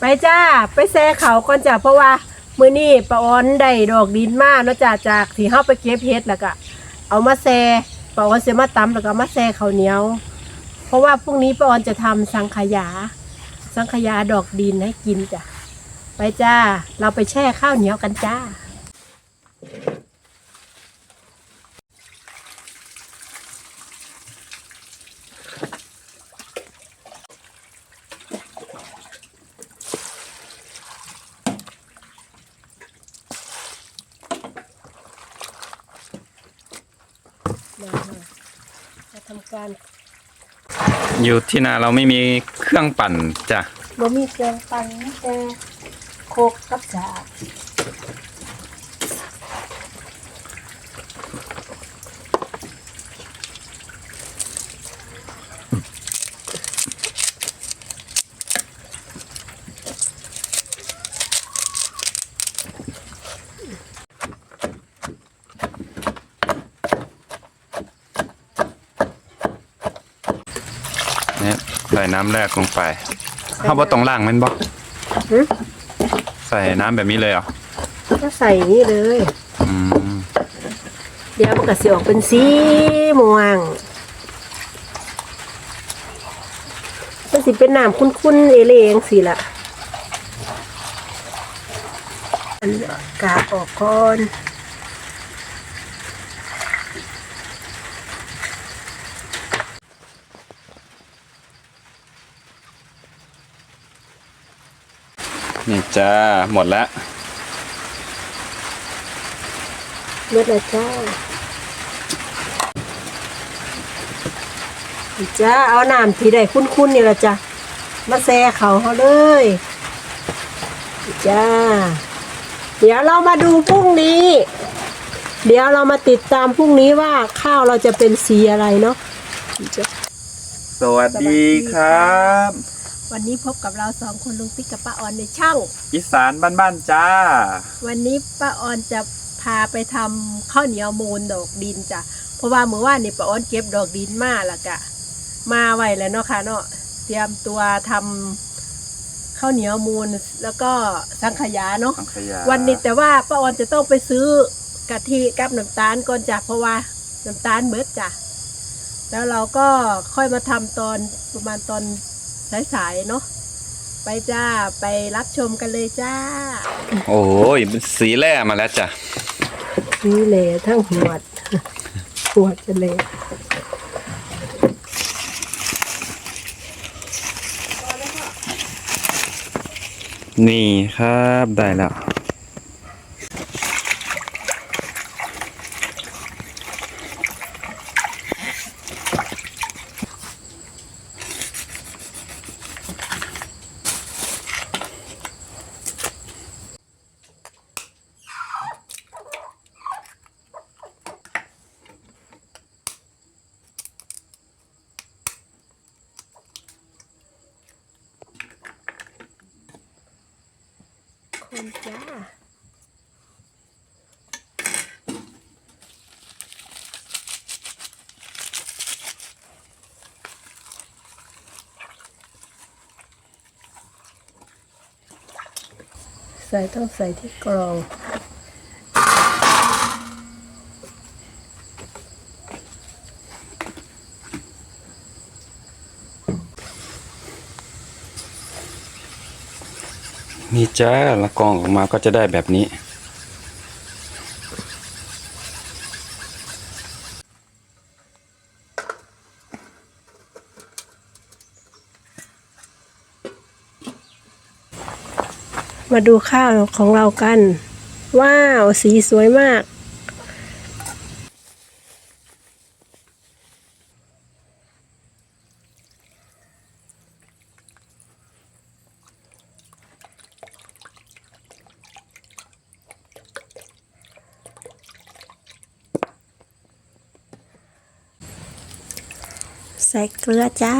ไปจ้า ไปแซ่เขาก่อนจ้าเพราะว่ามื้อนี้ป้าออนได้ดอกดินมาเนาะจ้าจากที่เฮาไปเก็บเฮ็ดแล้วก็เอามาแซ่ป้าออนเสิมาตำแล้วก็มาแซ่ข้าวเหนียว เพราะว่าพรุ่งนี้ป้าออนจะทำสังขยา สังขยาดอกดินให้กินจ้ะไปจ้า เราไปแช่ข้าวเหนียวกันจ้า การอยู่ที่นาเราไม่มีเครื่องปั่นจ้ะ บ่มีเครื่องปั่นมีแต่โคกกับสาก เนี่ย ใส่น้ำแรกลงไปเข้าบ่ตรงล่างแมันบ่หึ ใส่น้ำแบบนี้เลยเหรอก็ใส่นี่เลย อืมเดี๋ยวมันก็สิออกเป็นสีม่วงมันสิเป็นน้ำคุ้นๆเอเลงสิละอันนี้กาออกก่อน นี่จ้า หมดแล้วเลือดเลยจ้านี่จ้าเอาน้ำที่ได้คุ้นๆนี่ละจ้ะมาแซ่เขาเขาเลยนี่จ้า เดี๋ยวเรามาดูพรุ่งนี้ เดี๋ยวเรามาติดตามพรุ่งนี้ว่าข้าวเราจะเป็นสีอะไรเนาะนี่จ้ะสวัสดีครับ วันนี้พบกับเราสองคนลุงติ๊กกับป้าออนในช่างอีสานบ้านๆจ้า วันนี้ป้าออนจะพาไปทำข้าวเหนียวมูลดอกดินจ้ะเพราะว่าเมื่อวานนี่ป้าออนเก็บดอกดินมาแล้วกะ มาไว้แล้วเนาะค่ะเนาะเตรียมตัวทำข้าวเหนียวมูลแล้วก็สังขยาเนาะ สังขยาวันนี้แต่ว่าป้าออนจะต้องไปซื้อกะทิกับน้ำตาลก่อนจ้ะเพราะว่าน้ำตาลเบิดจ้ะแล้วเราก็ค่อยมาทำตอนประมาณตอน สายๆเนาะไปจ้าไปรับชมกันเลยจ้า โอ้ยเป็นสีแร่มาแล้วจ้ะนี่เลยทั้งหัวดหัวดจะเลยนี่ครับได้แล้วันจ้าใส่ต้องใส่ที่กรอง นี่จ้าละกองออกมาก็จะได้แบบนี้ มาดูข้าวของเรากัน ว้าว สีสวยมาก ใส่เกลือจ้า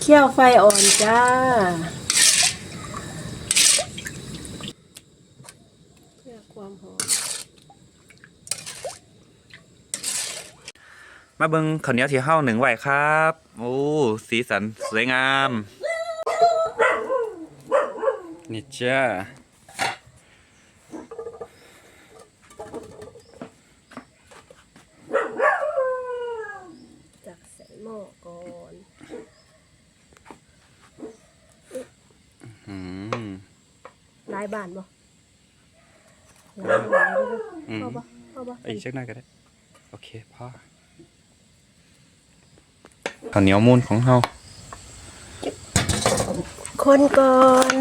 เคี่ยวไฟอ่อนจ้า เพื่อความหอม มาเบิงข้าวเหนียวที่เฮ้าหนึ่งไหวครับ โอ้ สีสันสวยงาม นี่จ้า จักใส่หม้อก่อน อืม ลายบานบ่ลายบานบ่อืมพอบ่พอบ่อีกเช็คหน้าก็ได้ โอเคพ่อข้าวเหนียวมูนของเฮาคนก่อน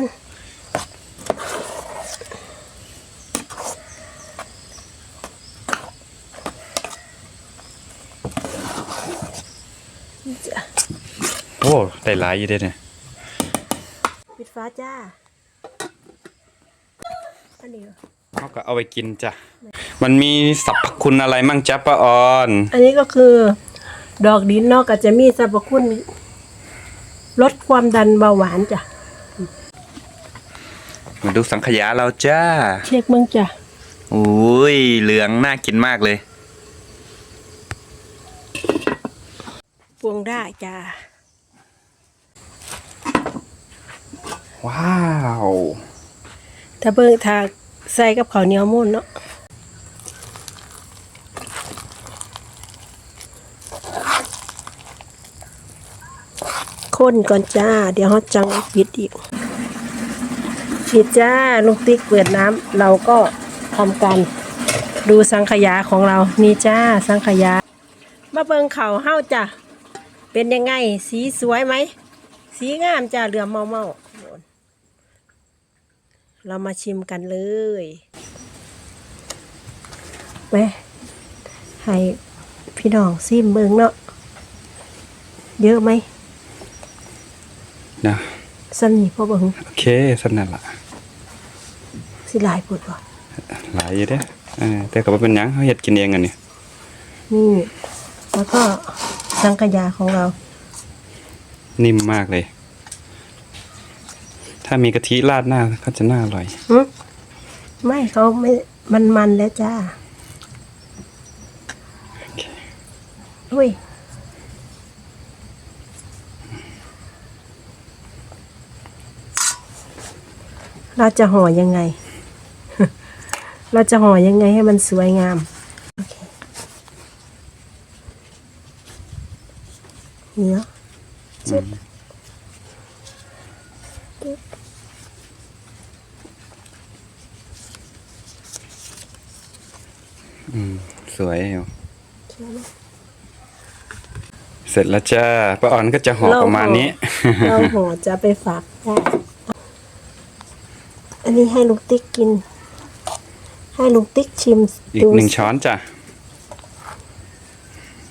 จ้ะโอ้ได้หลายอยู่เด้เนี่ยปิดฟ้าจ้า อันนี้เหรอเขาก็เอาไปกินจ้ะ มันมีสรรพคุณอะไรมั่งจ๊ะป้าออน อันนี้ก็คือ ดอกดินเนอกก็จะมีสรรพคุณลดความดันเบาหวานจ้ะ มาดูสังขยาเราจ้า เช็คเมืองจ้ะอุ้ยเหลืองน่ากินมากเลยปวงได้จ้าว้าว ถ้าเบิ่งถ้าใส่กับข้าวเหนียวมุ่นเนาะคนก่อนจ้า เดี๋ยวเขาจังปิดอีกนี่จ้าลูกติ๊กเปิดน้ำเราก็ทำการดูสังขยาของเรา นี่จ้าสังขยา มาเบิ่งเขาเฮาจ้ะ เป็นยังไง สีสวยไหม สีงามจ้าเหลือมเมาเมา เรามาชิมกันเลยไปให้พี่น้องซิมเบิ่งเนาะเยอะไหมนะสันนี่พ่อเบิ่งโอเคสนั่นละสิหลายปวดบ่หลายอยู่เด้เออแต่ก็บ่เป็นหยังเขาเฮ็ดกินเองอันนี้นี่แล้วก็สังขยาของเรา นิ่มมากเลย ถ้ามีกะทิราดหน้าก็จะน่าอร่อย หึไม่เขาไม่ มันมันๆแล้วจ้าอุ้ย เราจะห่อยังไง เราจะห่อยังไงให้มันสวยงาม โอเคเนี้ยจุด อืม สวยอยู่ เขียวไหม เสร็จแล้วจ้าป้าออนก็จะห่อประมาณนี้เราห่อจะไปฝากได้อันนี้ให้ลูกติ๊กกิน ให้ลูกติ๊กชิมอีกดูหนึ่งช้อนจ้ะ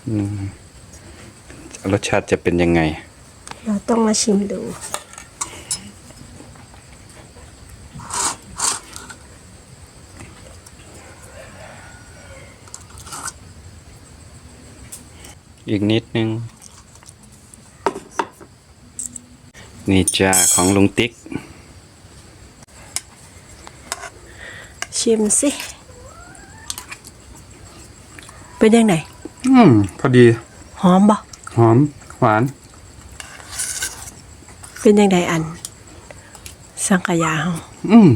อืมรสชาติจะเป็นยังไง เราต้องมาชิมดู อีกนิดนึง นี่จ้าของลุงติ๊ก ชิมสิ เป็นยังไงอืม พอดี หอมบ่หอม หวาน เป็นยังไงอัน สังขยาเฮาอืม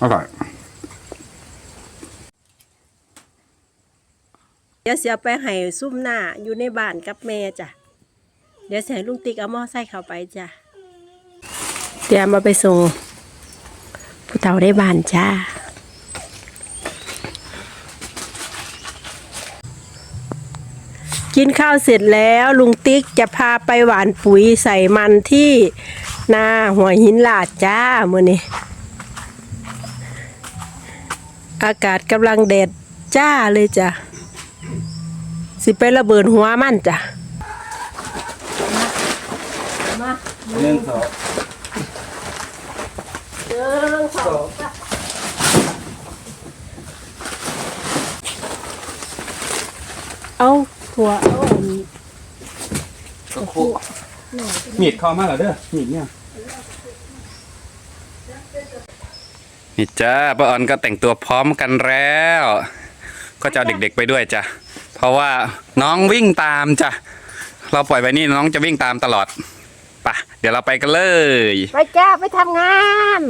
อร่อย เดี๋ยวเสียไปให้ซุ่มหน้าอยู่ในบ้านกับแม่จ้ะ เดี๋ยวเสียลุงติ๊กเอาหม้อใส่เข้าไปจ้ะ เดี๋ยวมาไปส่งผู้เฒ่าได้บ้านจ้า กินข้าวเสร็จแล้วลุงติ๊กจะพาไปหวานปุ๋ยใส่มันที่นาหัวหินหลาดจ้ามื่อนี้ อากาศกำลังแดดจ้าเลยจ้ะ สิไประเบิดหัวมันจ้ะมาหนึ่งสองเดินสองเอาถั่วเอาอันนี้ก็คุมีดเข้ามาแล้วเด้อมีดเนี่ยนี่จ้าป้าออนก็แต่งตัวพร้อมกันแล้ว ก็จะเอาเด็กๆไปด้วยจ้ะเพ ราะว่าน้องวิ่งตามจ้ะ เราปล่อยไปนี่น้องจะวิ่งตามตลอดไปะเดี๋ยวเราไปกันเลย ไปจ้าไปทำงาน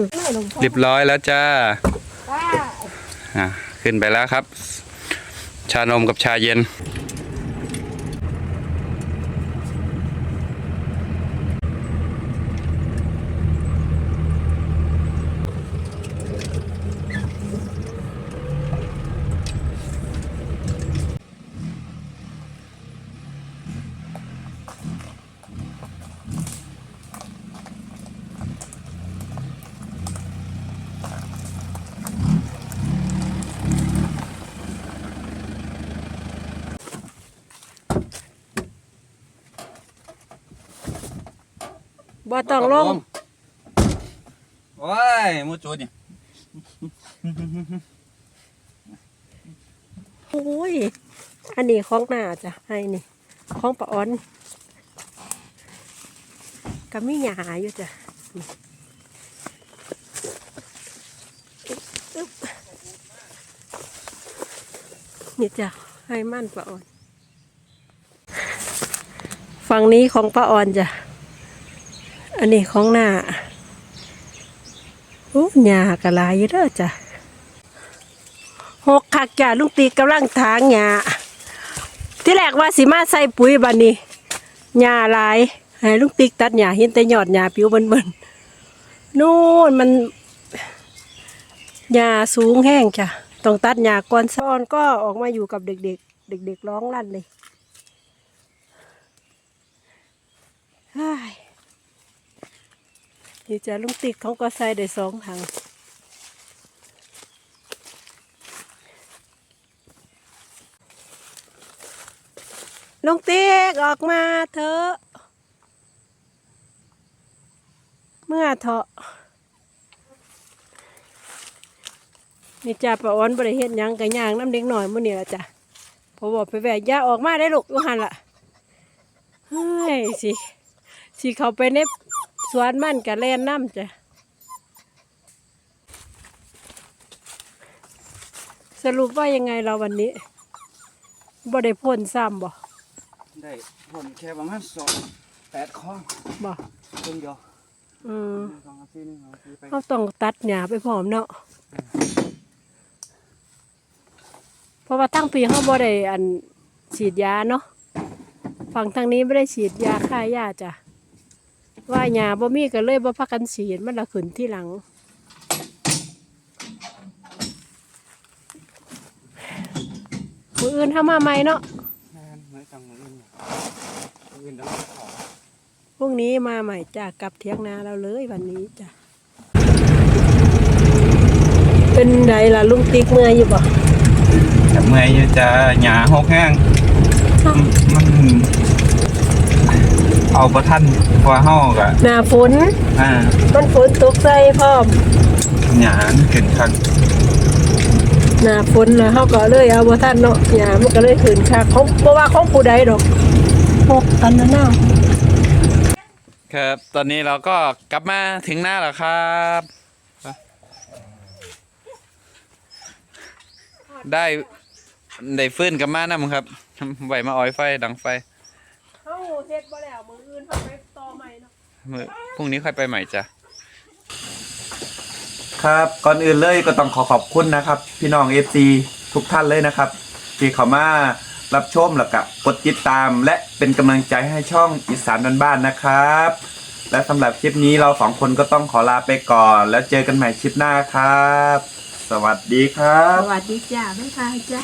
เรียบร้อยแล้วจ้าป้าอะขึ้นไปแล้วครับ ชานมกับชาเย็น บ่ต้องลงโอ้ยมูจูนี่โอ้ย อันนี้ของหน้าจ้ะให้นี่ของปะอ้อนก็มีหยาอยู่จ้ะนี่อึ๊บนี่จ้ะให้มั่นปะอ้อน ฝั่งนี้ของปะออนจ้ะ อันนี้ของหน้าโอ้หญ้ากระลายอยู่เด้อจ้ะหกคักจ้ะลุงตีกำลังถางหญ้าที่แรกว่าสิมาใส่ปุ๋ยบัดนี้หญ้าลายให้ลุงติ๊กตัดหญ้าเห็นแต่ยอดหญ้าผิวเบิ่นๆนู่นมันหญ้าสูงแห้งจ้ะต้องตัดหญ้าก่อนซ้อนก็ออกมาอยู่กับเด็กๆ เด็กๆร้องลั่นเลยเฮ้ย นี่จ้ะลุงติ๊กเขาก็ใส่ได้สองถังลุงติ๊กออกมาเถอะเมื่อเถอะนี่จ้าป้าอ้อนบริเฮ็ดยังกะย่างน้ำเด็กหน่อยมื้อนี้ละจ้ะพอบอกไปแหวกย่าออกมาได้ลูกอยู่หันละเฮ้ยสิสิเขาไปใน สวนมันกะแล่นน้ำจ้ะ สรุปว่ายังไงเราวันนี้บ่ได้พ่นซ้ำบ่ได้ผมแค่ประมาณสองแปดข้อบ่ครึ่งเดียวอืมสองอาทิตย์หนึงสองอาทิตย์ไปเขาต้องตัดหญ้าไปพร้อมเนาะเพราะว่าทั้งปีเขาบ่ได้อันฉีดยาเนาะฝั่งทางนี้ไม่ได้ฉีดยาฆ่าหญ้าจ้ะ ว่าหญ้าบ่มีก็เลยบ่พักกันฉีดมันละขึ้นที่หลัง มืออื่นทำมาใหม่เนาะแม่นไม่ตังค์อื่นอื่นต้องขอพรุ่งนี้มาใหม่จ้ะกลับเที่ยงนาเราเลยวันนี้จ้ะเป็นไดล่ะลุงติ๊กเมื่อยอยู่บ่แต่เมื่อยอยู่จะหยาหกแห้งมัน เอาประทันกว่าห้อกะหน้าฝนอ่ามันฝนตกใส่พร้อมหยาขึ้นคันหน้าฝนแล้วเขาก็เลยเอาบ่ทันเนาะหญ้ามันก็เลยขึ้นคักของบ่ว่าของผู้ใดดอกพกกันนะเนาะครับ ตอนนี้เราก็กลับมาถึงหน้าแล้วครับได้ได้ฟื้นกลับมานะมึงครับไหวมาออยไฟดังไฟ เฮาเฮ็ดบ่แล้วมื้ออื่นเฮาไปต่อใหม่เนาะมื้อพรุ่งนี้ค่อยไปใหม่จ้ะ ครับก่อนอื่นเลยก็ต้องขอขอบคุณนะครับ พี่น้องเอฟซีทุกท่านเลยนะครับ ที่เข้ามารับชมแล้วก็กดติดตาม และเป็นกำลังใจให้ช่องอีสานบ้านๆนะครับ และสำหรับคลิปนี้เราสองคนก็ต้องขอลาไปก่อน แล้วเจอกันใหม่คลิปหน้าครับ สวัสดีครับ สวัสดีจ้าบ๊ายบายจ้า